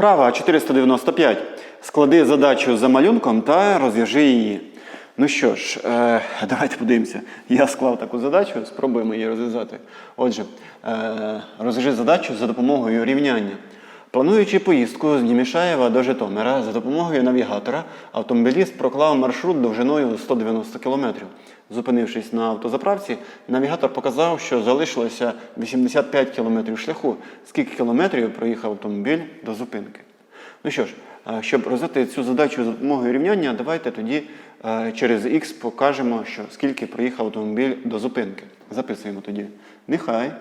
Вправа 495. Склади задачу за малюнком та розв'яжи її. Ну що ж, е, давайте подивимося. Я склав таку задачу, спробуємо її розв'язати. Отже, е, розв'яжи задачу за допомогою рівняння. Плануючи поїздку з Німішаєва до Житомира за допомогою навігатора, автомобіліст проклав маршрут довжиною 190 км. Зупинившись на автозаправці, навігатор показав, що залишилося 85 км шляху. Скільки кілометрів проїхав автомобіль до зупинки? Ну що ж, щоб розвити цю задачу за допомогою рівняння, давайте тоді через х покажемо, що скільки проїхав автомобіль до зупинки. Записуємо тоді. Нехай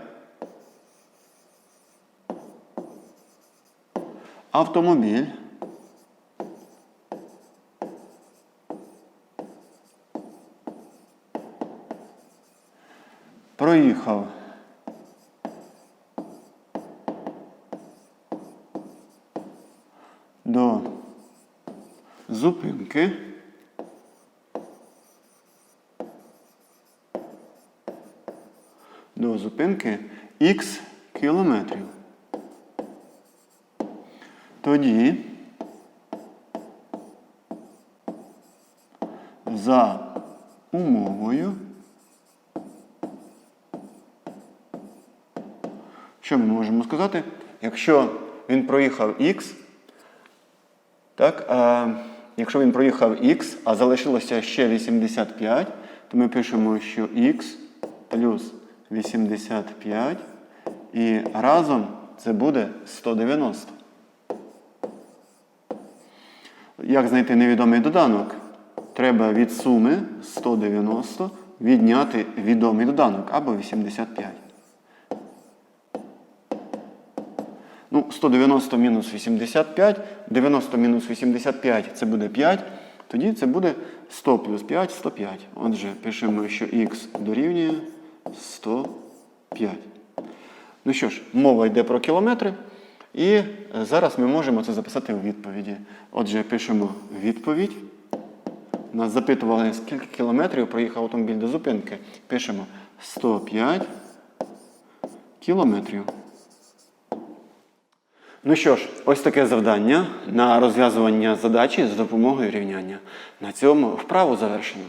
автомобіль проїхав до зупинки. До зупинки х кілометрів. Тоді за умовою, що ми можемо сказати, якщо він проїхав х, так, а якщо він проїхав х, а залишилося ще 85, то ми пишемо, що х плюс 85 і разом це буде 190. Як знайти невідомий доданок? Треба від суми 190 відняти відомий доданок або 85. Ну, 190 мінус 85, 90 мінус 85 це буде 5, тоді це буде 100 плюс 5 105. Отже, пишемо, що х дорівнює 105. Ну що ж, мова йде про кілометри. І е, зараз ми можемо це записати у відповіді. Отже, пишемо відповідь. Нас запитували, скільки кілометрів проїхав автомобіль до зупинки. Пишемо 105 кілометрів. Ну що ж, ось таке завдання на розв'язування задачі за допомогою рівняння. На цьому вправу завершено.